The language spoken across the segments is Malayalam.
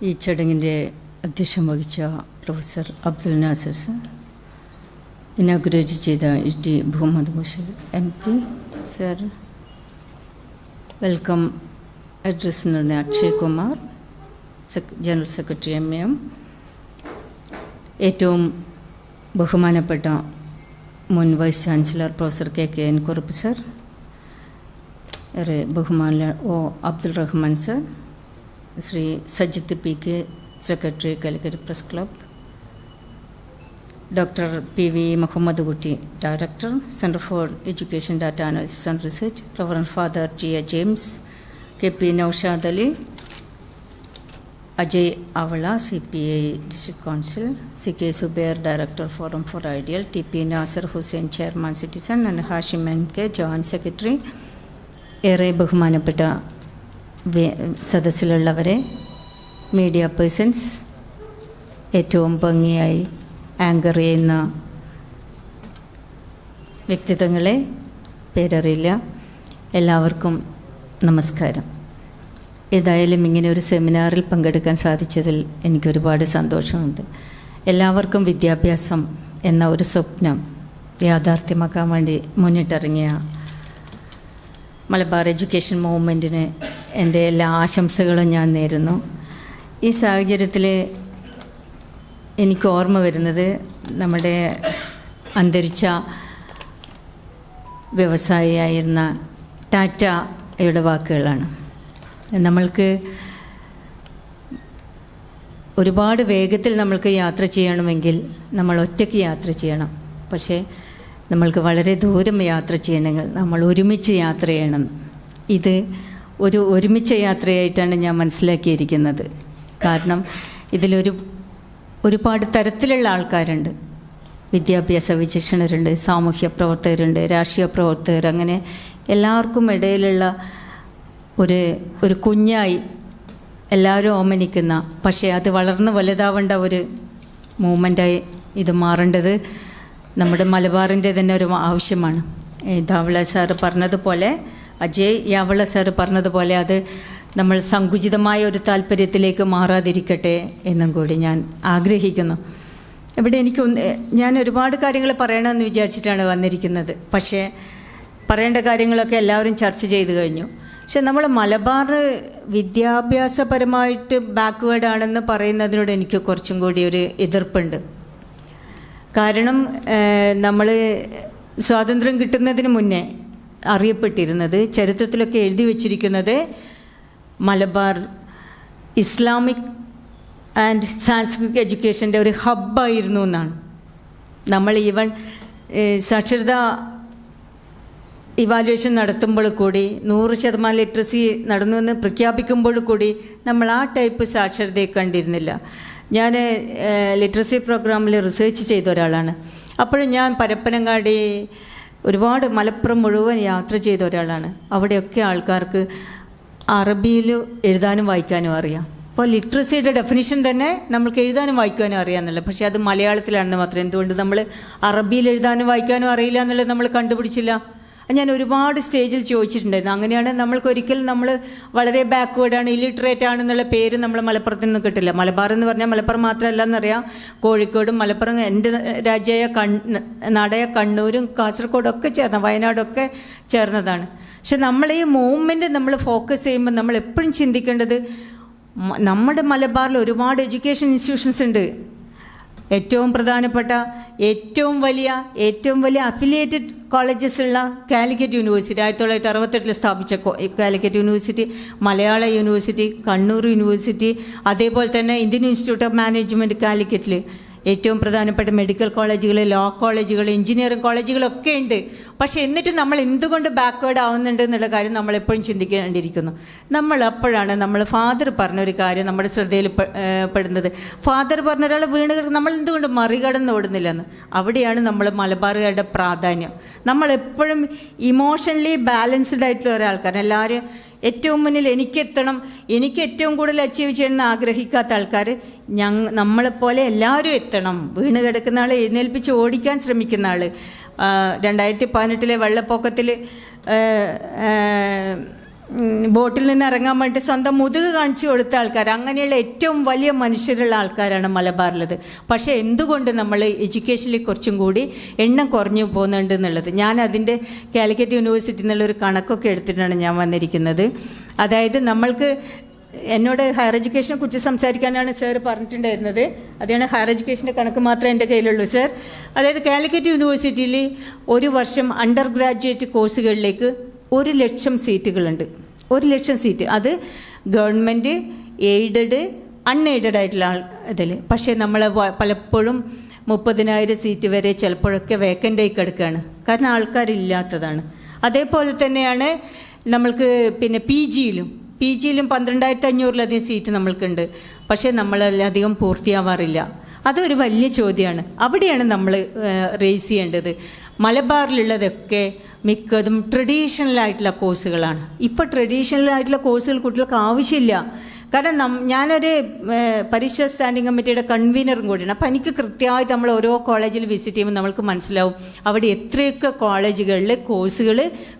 ഈ ചടങ്ങിന്റെ അധ്യക്ഷം വഹിച്ച പ്രൊഫസർ അബ്ദുൽ നാസസ് ഇനാഗുറേറ്റ് ചെയ്ത E T Muhammad Basheer M P sir welcome address പറഞ്ഞ Akshay Kumar general secretary M M. ഏറ്റവും ബഹുമാനപ്പെട്ട മുൻ vice chancellor professor K K N Kurup sir ബഹുമാന O Abdul Rahman sir Shri Sajith P K secretary Calicut press club doctor P V Muhammad Kutty director centre for education data analysis and research reverend father G A James K P Noushad Ali Ajay അവള C P I district council C K Zubair director forum for ideal T P Nasar Hussain chairman citizen and Hashim N K joint secretary ഏറെ ബഹുമാനപ്പെട്ട സദസ്സിലുള്ളവരെ മീഡിയ പേഴ്സൺസ് ഏറ്റവും ഭംഗിയായി ആങ്കർ ചെയ്യുന്ന വ്യക്തിത്വങ്ങളെ പേരറിയില്ല. എല്ലാവർക്കും നമസ്കാരം. ഏതായാലും ഇങ്ങനെ ഒരു സെമിനാറിൽ പങ്കെടുക്കാൻ സാധിച്ചതിൽ എനിക്ക് ഒരുപാട് സന്തോഷമുണ്ട്. എല്ലാവർക്കും വിദ്യാഭ്യാസം എന്ന ഒരു സ്വപ്നം യാഥാർത്ഥ്യമാക്കാൻ വേണ്ടി മുന്നിട്ടിറങ്ങിയ മലബാർ എഡ്യൂക്കേഷൻ മൂവ്മെന്റിന് എന്റെ എല്ലാ ആശംസകളും ഞാൻ നേരുന്നു. ഈ സാഹചര്യത്തിൽ എനിക്ക് ഓർമ്മ വരുന്നത് നമ്മുടെ അന്തരിച്ച വ്യവസായിയായിരുന്ന ടാറ്റയുടെ വാക്കുകളാണ്. നമ്മൾക്ക് ഒരുപാട് വേഗത്തിൽ നമ്മൾക്ക് യാത്ര ചെയ്യണമെങ്കിൽ നമ്മൾ ഒറ്റയ്ക്ക് യാത്ര ചെയ്യണം. പക്ഷേ നമ്മൾക്ക് വളരെ ദൂരം യാത്ര ചെയ്യണമെങ്കിൽ നമ്മൾ ഒരുമിച്ച് യാത്ര ചെയ്യണം. ഇത് ഒരു ഒരുമിച്ച യാത്രയായിട്ടാണ് ഞാൻ മനസ്സിലാക്കിയിരിക്കുന്നത്. കാരണം ഇതിലൊരു ഒരുപാട് തരത്തിലുള്ള ആൾക്കാരുണ്ട്. വിദ്യാഭ്യാസ വിശേഷണരുണ്ട് സാമൂഹ്യ പ്രവർത്തകരുണ്ട് രാഷ്ട്രീയ പ്രവർത്തകർ അങ്ങനെ എല്ലാവർക്കും ഇടയിലുള്ള ഒരു ഒരു കുഞ്ഞായി എല്ലാവരും ഓമനിക്കുന്ന പക്ഷേ അത് വളർന്ന് വലുതാവേണ്ട ഒരു മൂമെന്റായി ഇത് മാറേണ്ടത് നമ്മുടെ മലബാറിന്റെ തന്നെ ഒരു ആവശ്യമാണ്. ധാവള സാറ് പറഞ്ഞതുപോലെ അജയ് യാവള സാറ് പറഞ്ഞതുപോലെ അത് നമ്മൾ സങ്കുചിതമായ ഒരു താല്പര്യത്തിലേക്ക് മാറാതിരിക്കട്ടെ എന്നും കൂടി ഞാൻ ആഗ്രഹിക്കുന്നു. ഇവിടെ എനിക്ക് ഞാൻ ഒരുപാട് കാര്യങ്ങൾ പറയണമെന്ന് വിചാരിച്ചിട്ടാണ് വന്നിരിക്കുന്നത്. പക്ഷേ പറയേണ്ട കാര്യങ്ങളൊക്കെ എല്ലാവരും ചർച്ച ചെയ്തു കഴിഞ്ഞു. പക്ഷെ നമ്മൾ മലബാർ വിദ്യാഭ്യാസപരമായിട്ട് ബാക്ക്വേഡ് ആണെന്ന് പറയുന്നതിനോട് എനിക്ക് കുറച്ചും കൂടി ഒരു എതിർപ്പുണ്ട്. കാരണം നമ്മൾ സ്വാതന്ത്ര്യം കിട്ടുന്നതിന് മുന്നേ അറിയപ്പെട്ടിരുന്നത് ചരിത്രത്തിലൊക്കെ എഴുതി വച്ചിരിക്കുന്നത് മലബാർ ഇസ്ലാമിക് ആൻഡ് സാംസ്കൃതിക് എഡ്യൂക്കേഷന്റെ ഒരു ഹബ്ബായിരുന്നു എന്നാണ്. നമ്മൾ ഈവൻ സാക്ഷരതാ ഇവാലുവേഷൻ നടത്തുമ്പോൾ കൂടി നൂറ് ശതമാനം ലിറ്ററസി നടന്നു എന്ന് പ്രഖ്യാപിക്കുമ്പോൾ കൂടി നമ്മൾ ആ ടൈപ്പ് സാക്ഷരതയെ കണ്ടിരുന്നില്ല. ഞാൻ ലിറ്ററസി പ്രോഗ്രാമിൽ റിസർച്ച് ചെയ്ത ഒരാളാണ്. അപ്പോഴും ഞാൻ പരപ്പനങ്ങാടി ഒരുപാട് മലപ്പുറം മുഴുവൻ യാത്ര ചെയ്ത ഒരാളാണ്. അവിടെയൊക്കെ ആൾക്കാർക്ക് അറബിയിൽ എഴുതാനും വായിക്കാനും അറിയാം. അപ്പോൾ ലിറ്ററസിയുടെ ഡെഫിനിഷൻ തന്നെ നമുക്ക് എഴുതാനും വായിക്കാനും അറിയാമെന്നുള്ളത് പക്ഷേ അത് മലയാളത്തിലാണെന്ന് മാത്രം. എന്തുകൊണ്ട് നമ്മൾ അറബിയിൽ എഴുതാനും വായിക്കാനും അറിയില്ല എന്നുള്ളത് നമ്മൾ കണ്ടുപിടിച്ചില്ല? ഞാൻ ഒരുപാട് സ്റ്റേജിൽ ചോദിച്ചിട്ടുണ്ടായിരുന്നു. അങ്ങനെയാണ് നമ്മൾക്ക് ഒരിക്കലും നമ്മൾ വളരെ ബാക്ക്വേർഡാണ് ഇലിറ്ററേറ്റ് ആണെന്നുള്ള പേര് നമ്മൾ മലപ്പുറത്ത് നിന്ന് കിട്ടില്ല. മലബാർ എന്ന് പറഞ്ഞാൽ മലപ്പുറം മാത്രമല്ല എന്നറിയാം കോഴിക്കോടും മലപ്പുറം എന്റെ രാജ്യമായ കൺ നാടായ കണ്ണൂരും കാസർഗോഡൊക്കെ ചേർന്ന വയനാടൊക്കെ ചേർന്നതാണ്. പക്ഷെ നമ്മൾ ഈ മൂവ്മെന്റ് നമ്മൾ ഫോക്കസ് ചെയ്യുമ്പോൾ നമ്മൾ എപ്പോഴും ചിന്തിക്കേണ്ടത് നമ്മുടെ മലബാറിൽ ഒരുപാട് എഡ്യൂക്കേഷൻ ഇൻസ്റ്റിറ്റ്യൂഷൻസ് ഉണ്ട്. ഏറ്റവും പ്രധാനപ്പെട്ട ഏറ്റവും വലിയ ഏറ്റവും വലിയ അഫിലിയേറ്റഡ് കോളേജസുള്ള കാലിക്കറ്റ് യൂണിവേഴ്സിറ്റി ആയിരത്തി തൊള്ളായിരത്തി അറുപത്തെട്ടിൽ സ്ഥാപിച്ച Calicut university Malayala university Kannur university അതേപോലെ തന്നെ ഇന്ത്യൻ ഇൻസ്റ്റിറ്റ്യൂട്ട് ഓഫ് മാനേജ്മെന്റ് കാലിക്കറ്റിൽ ഏറ്റവും പ്രധാനപ്പെട്ട മെഡിക്കൽ കോളേജുകൾ ലോ കോളേജുകൾ എഞ്ചിനീയറിംഗ് കോളേജുകളൊക്കെ ഉണ്ട്. പക്ഷെ എന്നിട്ട് നമ്മൾ എന്തുകൊണ്ട് ബാക്ക്വേർഡ് ആവുന്നുണ്ട് എന്നുള്ള കാര്യം നമ്മൾ എപ്പോഴും ചിന്തിക്കേണ്ടിയിരിക്കുന്നു. നമ്മൾ അപ്പോഴാണ് നമ്മൾ ഫാദർ പറഞ്ഞൊരു കാര്യം നമ്മുടെ ശ്രദ്ധയിൽ പെടുന്നത്. ഫാദർ പറഞ്ഞ ഒരാൾ വീണ് നമ്മൾ എന്തുകൊണ്ട് മറികടന്ന് ഓടുന്നില്ലെന്ന്? അവിടെയാണ് നമ്മൾ മലബാറുകാരുടെ പ്രാധാന്യം. നമ്മൾ എപ്പോഴും ഇമോഷണലി ബാലൻസ്ഡ് ആയിട്ടുള്ള ഒരാൾക്കാർ എല്ലാവരും ഏറ്റവും മുന്നിൽ എനിക്കെത്തണം എനിക്ക് ഏറ്റവും കൂടുതൽ അച്ചീവ് ചെയ്യണമെന്ന് ആഗ്രഹിക്കാത്ത ആൾക്കാർ ഞങ്ങൾ നമ്മളെപ്പോലെ എല്ലാവരും എത്തണം. വീണ് കിടക്കുന്ന ആളെ എഴുന്നേൽപ്പിച്ച് ഓടിക്കാൻ ശ്രമിക്കുന്ന ആൾ രണ്ടായിരത്തി പതിനെട്ടിലെ വെള്ളപ്പൊക്കത്തിൽ ബോട്ടിൽ നിന്ന് ഇറങ്ങാൻ വേണ്ടി സ്വന്തം മുതുക് കാണിച്ചു കൊടുത്ത ആൾക്കാർ അങ്ങനെയുള്ള ഏറ്റവും വലിയ മനുഷ്യരുള്ള ആൾക്കാരാണ് മലബാറിലത്. പക്ഷേ എന്തുകൊണ്ട് നമ്മൾ എഡ്യൂക്കേഷനിൽ കുറച്ചും കൂടി എണ്ണം കുറഞ്ഞു പോകുന്നുണ്ട് എന്നുള്ളത്? ഞാൻ അതിന്റെ കാലിക്കറ്റ് യൂണിവേഴ്സിറ്റിയിൽ എന്നുള്ളൊരു കണക്കൊക്കെ എടുത്തിട്ടാണ് ഞാൻ വന്നിരിക്കുന്നത്. അതായത് നമ്മൾക്ക് എന്നോട് ഹയർ എഡ്യൂക്കേഷനെ കുറിച്ച് സംസാരിക്കാനാണ് സർ പറഞ്ഞിട്ടുണ്ടായിരുന്നത്. അതാണ് ഹയർ എഡ്യൂക്കേഷന്റെ കണക്ക് മാത്രമേ എന്റെ കയ്യിലുള്ളൂ സർ. അതായത് കാലിക്കറ്റ് യൂണിവേഴ്സിറ്റിയിൽ ഒരു വർഷം അണ്ടർ ഗ്രാജുവേറ്റ് കോഴ്സുകളിലേക്ക് ഒരു ലക്ഷം സീറ്റുകളുണ്ട്. ഒരു ലക്ഷം സീറ്റ്. അത് ഗവൺമെന്റ് എയ്ഡഡ് അൺഎയ്ഡഡ് ആയിട്ടുള്ള ആൾ ഇതിൽ പക്ഷേ നമ്മൾ പലപ്പോഴും മുപ്പതിനായിരം സീറ്റ് വരെ ചിലപ്പോഴൊക്കെ വേക്കന്റ് ആയി കിടക്കുകയാണ് കാരണം ആൾക്കാരില്ലാത്തതാണ്. അതേപോലെ തന്നെയാണ് നമ്മൾക്ക് പിന്നെ പി ജിയിലും. പി ജിയിലും പന്ത്രണ്ടായിരത്തി അഞ്ഞൂറിലധികം സീറ്റ് നമ്മൾക്കുണ്ട്. പക്ഷേ നമ്മളധികം പൂർത്തിയാവാറില്ല. അതൊരു വലിയ ചോദ്യമാണ്. അവിടെയാണ് നമ്മൾ റേസ് ചെയ്യേണ്ടത്. മലബാറിലുള്ളതൊക്കെ മിക്കതും ട്രഡീഷണൽ ആയിട്ടുള്ള കോഴ്സുകളാണ് ഇപ്പോൾ ട്രഡീഷണൽ ആയിട്ടുള്ള കോഴ്സുകൾ കുട്ടികൾക്ക് ആവശ്യമില്ല. കാരണം നം ഞാനൊരു പരീക്ഷ സ്റ്റാൻഡിംഗ് കമ്മിറ്റിയുടെ കൺവീനറും കൂടിയാണ്. അപ്പം എനിക്ക് കൃത്യമായിട്ട് നമ്മൾ ഓരോ കോളേജിൽ വിസിറ്റ് ചെയ്യുമ്പോൾ നമ്മൾക്ക് മനസ്സിലാവും അവിടെ എത്രയൊക്കെ കോളേജുകളിൽ കോഴ്സുകൾ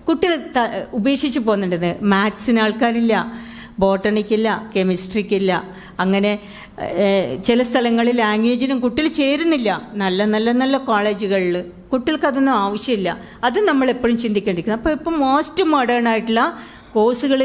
കുട്ടികൾ ഉപേക്ഷിച്ച് പോകുന്നുണ്ടെന്ന് മാത്സിന് ആൾക്കാരില്ല ബോട്ടണിക്കില്ല കെമിസ്ട്രിക്കില്ല അങ്ങനെ ചില സ്ഥലങ്ങളിൽ ലാംഗ്വേജിനും കുട്ടികൾ ചേരുന്നില്ല. നല്ല നല്ല നല്ല കോളേജുകളിൽ കുട്ടികൾക്ക് അതൊന്നും ആവശ്യമില്ല. അത് നമ്മൾ എപ്പോഴും ചിന്തിക്കേണ്ടിരിക്കുന്നത് അപ്പോൾ ഇപ്പം മോസ്റ്റ് മോഡേൺ ആയിട്ടുള്ള കോഴ്സുകൾ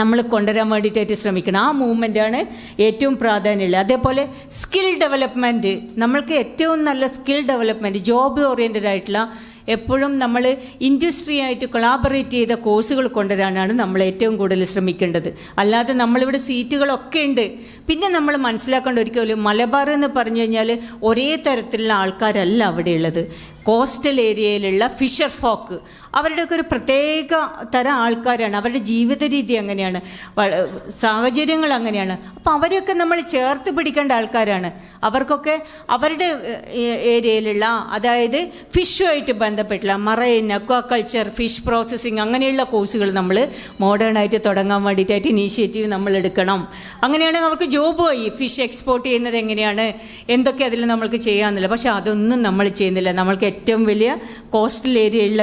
നമ്മൾ കൊണ്ടുവരാൻ വേണ്ടിയിട്ടായിട്ട് ശ്രമിക്കണം. ആ മൂവ്മെന്റാണ് ഏറ്റവും പ്രാധാന്യമുള്ളത്. അതേപോലെ സ്കിൽ ഡെവലപ്മെന്റ് നമ്മൾക്ക് ഏറ്റവും നല്ല സ്കിൽ ഡെവലപ്മെന്റ് ജോബ് ഓറിയന്റഡ് ആയിട്ടുള്ള എപ്പോഴും നമ്മൾ ഇൻഡസ്ട്രി ആയിട്ട് കൊളാബറേറ്റ് ചെയ്ത കോഴ്സുകൾ കൊണ്ടുവരാനാണ് നമ്മൾ ഏറ്റവും കൂടുതൽ ശ്രമിക്കേണ്ടത്. അല്ലാതെ നമ്മളിവിടെ സീറ്റുകളൊക്കെ ഉണ്ട്. പിന്നെ നമ്മൾ മനസ്സിലാക്കേണ്ട ഒരിക്കലും മലബാർ എന്ന് പറഞ്ഞു കഴിഞ്ഞാൽ ഒരേ തരത്തിലുള്ള ആൾക്കാരല്ല അവിടെയുള്ളത്. കോസ്റ്റൽ ഏരിയയിലുള്ള ഫിഷർ ഫോക്ക് അവരുടെയൊക്കെ ഒരു പ്രത്യേക തരം ആൾക്കാരാണ്. അവരുടെ ജീവിത രീതി അങ്ങനെയാണ് സാഹചര്യങ്ങൾ അങ്ങനെയാണ്. അപ്പം അവരെയൊക്കെ നമ്മൾ ചേർത്ത് പിടിക്കേണ്ട ആൾക്കാരാണ്. അവർക്കൊക്കെ അവരുടെ ഏരിയയിലുള്ള അതായത് ഫിഷുമായിട്ട് ബന്ധപ്പെട്ടുള്ള മറൈൻ അക്വാകൾച്ചർ ഫിഷ് പ്രോസസ്സിങ് അങ്ങനെയുള്ള കോഴ്സുകൾ നമ്മൾ മോഡേൺ ആയിട്ട് തുടങ്ങാൻ വേണ്ടിയിട്ടായിട്ട് ഇനീഷ്യേറ്റീവ് നമ്മൾ എടുക്കണം. അങ്ങനെയാണെങ്കിൽ അവർക്ക് ജോബ് പോയി ഫിഷ് എക്സ്പോർട്ട് ചെയ്യുന്നത് എങ്ങനെയാണ് എന്തൊക്കെ അതിൽ നമ്മൾക്ക് ചെയ്യാമെന്നില്ല പക്ഷെ അതൊന്നും നമ്മൾ ചെയ്യുന്നില്ല. നമ്മൾക്ക് ഏറ്റവും വലിയ കോസ്റ്റൽ ഏരിയയുള്ള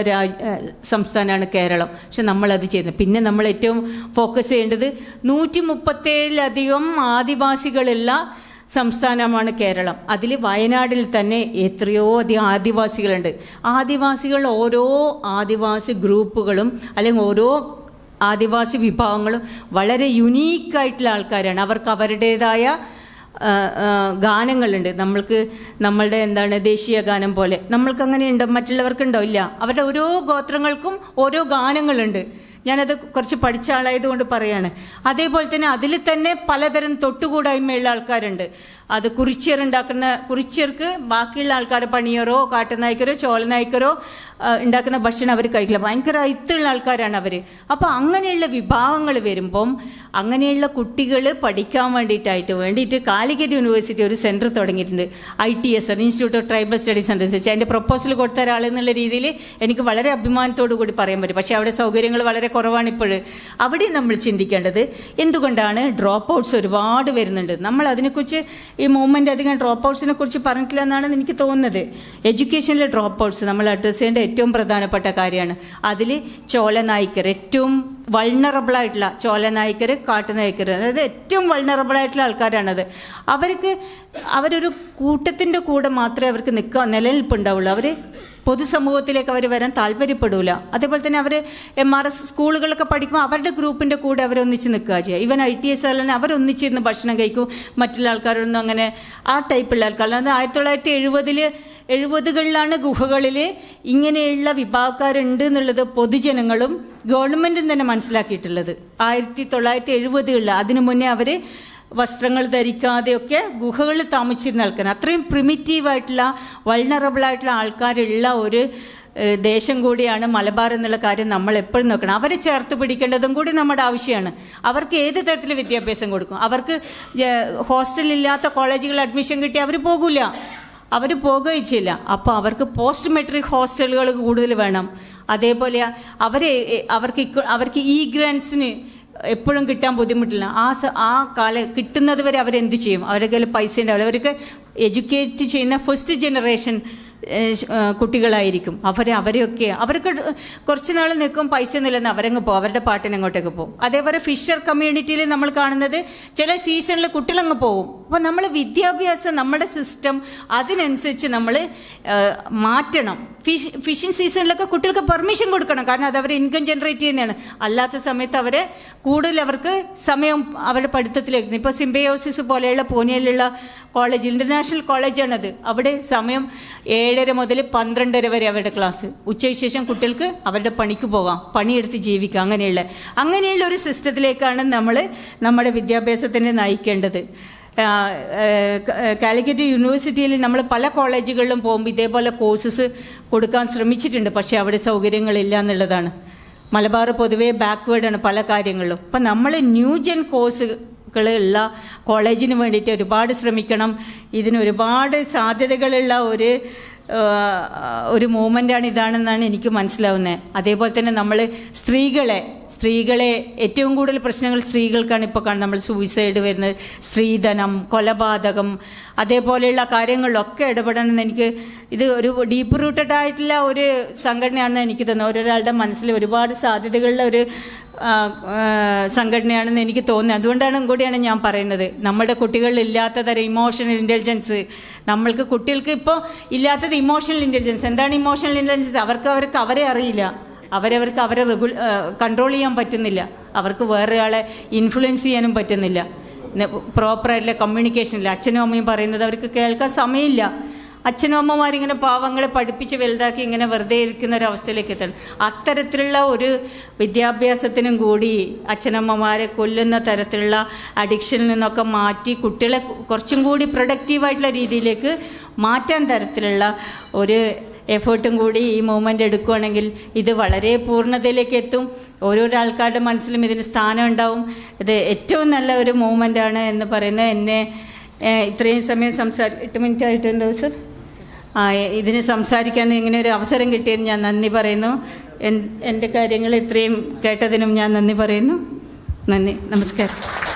സംസ്ഥാനമാണ് കേരളം. പക്ഷെ നമ്മളത് ചെയ്യുന്നത്. പിന്നെ നമ്മൾ ഏറ്റവും ഫോക്കസ് ചെയ്യേണ്ടത് നൂറ്റി മുപ്പത്തേഴിലധികം ആദിവാസികളുള്ള സംസ്ഥാനമാണ് കേരളം. അതിൽ വയനാടിൽ തന്നെ എത്രയോ അധികം ആദിവാസികളുണ്ട്. ആദിവാസികൾ ഓരോ ആദിവാസി ഗ്രൂപ്പുകളും അല്ലെങ്കിൽ ഓരോ ആദിവാസി വിഭാഗങ്ങളും വളരെ യുണീക്കായിട്ടുള്ള ആൾക്കാരാണ്. അവർക്ക് അവരുടേതായ ഗാനങ്ങളുണ്ട്. നമ്മൾക്ക് നമ്മളുടെ എന്താണ് ദേശീയ ഗാനം പോലെ. നമ്മൾക്ക് അങ്ങനെയുണ്ട്? മറ്റുള്ളവർക്കുണ്ടോ? ഇല്ല. അവരുടെ ഓരോ ഗോത്രങ്ങൾക്കും ഓരോ ഗാനങ്ങളുണ്ട്. ഞാനത് കുറച്ച് പഠിച്ച ആളായതുകൊണ്ട് പറയാണ്. അതേപോലെ തന്നെ അതിൽ തന്നെ പലതരം തൊട്ടുകൂടായ്മയുള്ള ആൾക്കാരുണ്ട്. അത് കുറിച്ചിയർ ഉണ്ടാക്കുന്ന കുറിച്ചിയർക്ക് ബാക്കിയുള്ള ആൾക്കാർ പണിയറോ കാട്ടുനായ്ക്കരോ ചോളനായ്ക്കരോ ഉണ്ടാക്കുന്ന ഭക്ഷണം അവർ കഴിക്കില്ല. ഭയങ്കര അയിത്തുള്ള ആൾക്കാരാണ് അവർ അപ്പോൾ അങ്ങനെയുള്ള വിഭാഗങ്ങൾ വരുമ്പം അങ്ങനെയുള്ള കുട്ടികൾ പഠിക്കാൻ വേണ്ടിയിട്ടായിട്ട് വേണ്ടിയിട്ട് കാലിക്കറ്റ് യൂണിവേഴ്സിറ്റി ഒരു സെന്റർ തുടങ്ങിയിട്ടുണ്ട്. I T S institute of tribal studies centre വെച്ചാൽ അതിന്റെ പ്രൊപ്പോസൽ കൊടുത്ത ഒരാൾ എന്നുള്ള രീതിയിൽ എനിക്ക് വളരെ അഭിമാനത്തോടു കൂടി പറയാൻ പറ്റും. പക്ഷേ അവിടെ സൗകര്യങ്ങൾ വളരെ കുറവാണ് ഇപ്പോൾ അവിടെ നമ്മൾ ചിന്തിക്കേണ്ടത് എന്തുകൊണ്ടാണ് ഡ്രോപ്പ് ഔട്ട്സ് ഒരുപാട് വരുന്നുണ്ട്? നമ്മൾ അതിനെക്കുറിച്ച് ഈ മൂവ്മെന്റ് അധികം ഡ്രോപ്പ് ഔട്ട്സിനെ കുറിച്ച് പറഞ്ഞിട്ടില്ല എന്നാണ് എനിക്ക് തോന്നുന്നത്. എഡ്യൂക്കേഷനിലെ ഡ്രോപ്പ് ഔട്ട്സ് നമ്മൾ അഡ്രസ് ചെയ്യേണ്ട ഏറ്റവും പ്രധാനപ്പെട്ട കാര്യമാണ്. അതിൽ ചോലനായിക്കർ ഏറ്റവും വൾണറബിളായിട്ടുള്ള ചോലനായിക്കർ കാട്ടുനായിക്കർ അതായത് ഏറ്റവും വൾണറബിളായിട്ടുള്ള ആൾക്കാരാണത്. അവർക്ക് അവരൊരു കൂട്ടത്തിന്റെ കൂടെ മാത്രമേ അവർക്ക് നിൽക്കാൻ നിലനിൽപ്പുണ്ടാവുള്ളൂ. അവർ പൊതുസമൂഹത്തിലേക്ക് അവർ വരാൻ താല്പര്യപ്പെടില്ല അതേപോലെ തന്നെ അവർ എം ആർ എസ് സ്കൂളുകളൊക്കെ പഠിക്കുമ്പോൾ അവരുടെ ഗ്രൂപ്പിന്റെ കൂടെ അവരൊന്നിച്ച് നിൽക്കുക ചെയ്യുക ഇവൻ ഐ ടി എസ് അല്ലെങ്കിൽ അവരൊന്നിച്ചിരുന്ന് ഭക്ഷണം കഴിക്കും. മറ്റുള്ള ആൾക്കാരൊന്നും അങ്ങനെ ആ ടൈപ്പുള്ള ആൾക്കാർ അത് ആയിരത്തി തൊള്ളായിരത്തി എഴുപതിൽ എഴുപതുകളിലാണ് ഗുഹകളിൽ ഇങ്ങനെയുള്ള വിഭാഗക്കാരുണ്ട് എന്നുള്ളത് പൊതുജനങ്ങളും ഗവൺമെന്റും തന്നെ മനസ്സിലാക്കിയിട്ടുള്ളത്. ആയിരത്തി തൊള്ളായിരത്തി എഴുപതുകളിൽ അതിനു മുന്നേ അവർ വസ്ത്രങ്ങൾ ധരിക്കാതെയൊക്കെ ഗുഹകളിൽ താമസിച്ചിരുന്ന ആൾക്കാർ അത്രയും പ്രിമിറ്റീവായിട്ടുള്ള വൾണറബിൾ ആയിട്ടുള്ള ആൾക്കാരുള്ള ഒരു ദേശം കൂടിയാണ് മലബാർ എന്നുള്ള കാര്യം നമ്മൾ എപ്പോഴും നോക്കണം. അവരെ ചേർത്ത് പിടിക്കേണ്ടതും കൂടി നമ്മുടെ ആവശ്യമാണ്. അവർക്ക് ഏത് തരത്തിൽ വിദ്യാഭ്യാസം കൊടുക്കും? അവർക്ക് ഹോസ്റ്റലില്ലാത്ത കോളേജുകൾ അഡ്മിഷൻ കിട്ടി അവർ പോകില്ല അവർ പോകുകയും ചെയ്യില്ല അപ്പോൾ അവർക്ക് പോസ്റ്റ് മെട്രിക് ഹോസ്റ്റലുകൾ കൂടുതൽ വേണം. അതേപോലെ അവരെ അവർക്ക് അവർക്ക് ഈ ഗ്രാൻസിന് എപ്പോഴും കിട്ടാൻ ബുദ്ധിമുട്ടില്ല. ആ ആ കാല കിട്ടുന്നത് വരെ അവരെന്ത് ചെയ്യും? അവരുടെ കയ്യിൽ പൈസ ഉണ്ടാവില്ല. അവർക്ക് എഡ്യൂക്കേറ്റ് ചെയ്യുന്ന ഫസ്റ്റ് ജനറേഷൻ കുട്ടികളായിരിക്കും. അവരെ അവരെയൊക്കെ അവർക്ക് കുറച്ച് നാൾ നിൽക്കും പൈസ ഒന്നുമില്ലെന്ന് അവരങ്ങ് പോകും. അവരുടെ പാട്ടിന് അങ്ങോട്ടേക്ക് പോകും. അതേപോലെ ഫിഷർ കമ്മ്യൂണിറ്റിയിൽ നമ്മൾ കാണുന്നത് ചില സീസണിൽ കുട്ടികളങ്ങ് പോകും. അപ്പോൾ നമ്മൾ വിദ്യാഭ്യാസം നമ്മുടെ സിസ്റ്റം അതിനനുസരിച്ച് നമ്മൾ മാറ്റണം. ഫിഷ് ഫിഷിംഗ് സീസണിലൊക്കെ കുട്ടികൾക്ക് പെർമിഷൻ കൊടുക്കണം. കാരണം അത് അവർ ഇൻകം ജനറേറ്റ് ചെയ്യുന്നതാണ്. അല്ലാത്ത സമയത്ത് അവർ കൂടുതൽ അവർക്ക് സമയം അവരുടെ പഠിത്തത്തിലെടുക്കുന്നു ഇപ്പോൾ സിംബയോസിസ് പോലെയുള്ള പൂനെയിലുള്ള കോളേജ് ഇന്റർനാഷണൽ കോളേജാണത് അവിടെ സമയം ഏഴര മുതൽ പന്ത്രണ്ടര വരെ അവരുടെ ക്ലാസ് ഉച്ചയ്ക്ക് ശേഷം കുട്ടികൾക്ക് അവരുടെ പണിക്ക് പോകാം. പണിയെടുത്ത് ജീവിക്കാം അങ്ങനെയുള്ള അങ്ങനെയുള്ള ഒരു സിസ്റ്റത്തിലേക്കാണ് നമ്മൾ നമ്മുടെ വിദ്യാഭ്യാസത്തിനെ നയിക്കേണ്ടത്. കാലിക്കറ്റ് യൂണിവേഴ്സിറ്റിയിൽ നമ്മൾ പല കോളേജുകളിലും പോകുമ്പോൾ ഇതേപോലെ കോഴ്സസ് കൊടുക്കാൻ ശ്രമിച്ചിട്ടുണ്ട്. പക്ഷേ അവിടെ സൗകര്യങ്ങളില്ല എന്നുള്ളതാണ്. മലബാർ പൊതുവേ ബാക്ക്വേർഡാണ് പല കാര്യങ്ങളിലും. അപ്പം നമ്മൾ ന്യൂജൻ കോഴ്സുകൾ ഉള്ള കോളേജിന് വേണ്ടിയിട്ട് ഒരുപാട് ശ്രമിക്കണം. ഇതിനൊരുപാട് സാധ്യതകളുള്ള ഒരു ഒരു മൂവ്മെന്റാണ് ഇതാണെന്നാണ് എനിക്ക് മനസ്സിലാവുന്നത്. അതേപോലെ തന്നെ നമ്മൾ സ്ത്രീകളെ സ്ത്രീകളെ ഏറ്റവും കൂടുതൽ പ്രശ്നങ്ങൾ സ്ത്രീകൾക്കാണ് ഇപ്പോൾ കാണുന്നത്. നമ്മൾ സൂയിസൈഡ് വരുന്നത് സ്ത്രീധനം കൊലപാതകം അതേപോലെയുള്ള കാര്യങ്ങളിലൊക്കെ ഇടപെടണമെന്ന് എനിക്ക് ഇത് ഒരു ഡീപ്പ് റൂട്ടഡ് ആയിട്ടുള്ള ഒരു സംഘടനയാണെന്ന് എനിക്ക് തോന്നുന്നത് ഓരോരാളുടെ മനസ്സിൽ ഒരുപാട് സാധ്യതകളുള്ള ഒരു സംഘടനയാണെന്ന് എനിക്ക് തോന്നുന്നത് അതുകൊണ്ടാണ് കൂടിയാണ് ഞാൻ പറയുന്നത്. നമ്മുടെ കുട്ടികളിൽ ഇല്ലാത്ത തരം ഇമോഷണൽ ഇന്റലിജൻസ് നമ്മൾക്ക് കുട്ടികൾക്ക് ഇപ്പോൾ ഇല്ലാത്തത് ഇമോഷണൽ ഇന്റലിജൻസ് എന്താണ് ഇമോഷണൽ ഇന്റലിജൻസ് അവർക്ക് അവർക്ക് അവരെ അറിയില്ല. അവരവർക്ക് അവരെ റെഗുൽ കൺട്രോൾ ചെയ്യാൻ പറ്റുന്നില്ല. അവർക്ക് വേറൊരാളെ ഇൻഫ്ലുവൻസ് ചെയ്യാനും പറ്റുന്നില്ല. പ്രോപ്പറായിട്ടുള്ള കമ്മ്യൂണിക്കേഷനില്ല അച്ഛനും അമ്മയും പറയുന്നത് അവർക്ക് കേൾക്കാൻ സമയമില്ല. അച്ഛനും അമ്മമാരിങ്ങനെ പാവങ്ങളെ പഠിപ്പിച്ച് വലുതാക്കി ഇങ്ങനെ വെറുതെ ഇരിക്കുന്ന ഒരവസ്ഥയിലേക്ക് എത്തണം. അത്തരത്തിലുള്ള ഒരു വിദ്യാഭ്യാസത്തിനും കൂടി അച്ഛനമ്മമാരെ കൊല്ലുന്ന തരത്തിലുള്ള അഡിക്ഷനിൽ നിന്നൊക്കെ മാറ്റി കുട്ടികളെ കുറച്ചും കൂടി പ്രൊഡക്റ്റീവായിട്ടുള്ള രീതിയിലേക്ക് മാറ്റാൻ തരത്തിലുള്ള ഒരു എഫേർട്ടും കൂടി ഈ മൂവ്മെന്റ് എടുക്കുകയാണെങ്കിൽ ഇത് വളരെ പൂർണതയിലേക്ക് എത്തും. ഓരോരോ ആൾക്കാരുടെ മനസ്സിലും ഇതിന് സ്ഥാനം ഉണ്ടാവും. ഇത് ഏറ്റവും നല്ല ഒരു മൂവ്മെന്റാണ് എന്ന് പറയുന്നത്. എന്നെ ഇത്രയും സമയം സംസാരി എട്ട് മിനിറ്റ് ആയിട്ടുണ്ടോ സർ? ആ ഇതിന് സംസാരിക്കാൻ ഇങ്ങനെ ഒരു അവസരം കിട്ടിയെന്ന് ഞാൻ നന്ദി പറയുന്നു. എൻ- എന്റെ കാര്യങ്ങൾ ഇത്രയും കേട്ടതിനും ഞാൻ നന്ദി പറയുന്നു. നന്ദി. നമസ്കാരം.